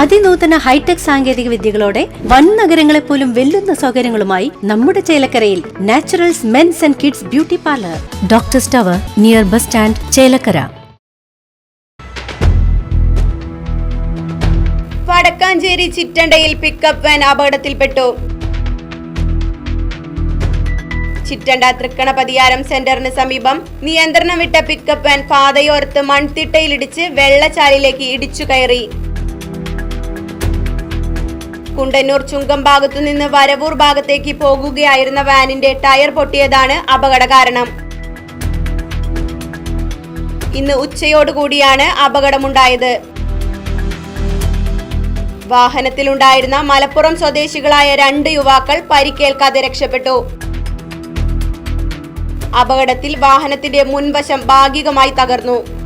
അതിനൂതന hi tech സാങ്കേതിക വിദ്യകളോടെ വൻ നഗരങ്ങളെ പോലും വെല്ലുന്ന സൗകര്യങ്ങളുമായി നമ്മുടെ ചേലക്കരയിൽ Naturals men's and kids beauty parlour. Doctor സ്റ്റവർ near bus stand Chelakkara. Vadakkanchery ചിറ്റണ്ടയിൽ pickup van അപകടത്തിൽപ്പെട്ടു. ചിറ്റണ്ട തൃക്കണ പതിയാരം സെന്ററിന് സമീപം നിയന്ത്രണം വിട്ട പിക്കപ്പ് വാൻ പാതയോർത്ത് മൺതിട്ടയിലിടിച്ച് വെള്ളച്ചാലിലേക്ക് ഇടിച്ചു കയറി. കുണ്ടന്നൂർ ചുങ്കം ഭാഗത്തു നിന്ന് വരവൂർ ഭാഗത്തേക്ക് പോകുകയായിരുന്ന വാനിന്റെ ടയർ പൊട്ടിയതാണ് അപകട കാരണം. ഇന്ന് ഉച്ചയോടുകൂടിയാണ് അപകടമുണ്ടായത്. വാഹനത്തിലുണ്ടായിരുന്ന മലപ്പുറം സ്വദേശികളായ രണ്ട് യുവാക്കൾ പരിക്കേൽക്കാതെ രക്ഷപ്പെട്ടു. അപകടത്തിൽ വാഹനത്തിന്റെ മുൻവശം ഭാഗികമായി തകർന്നു.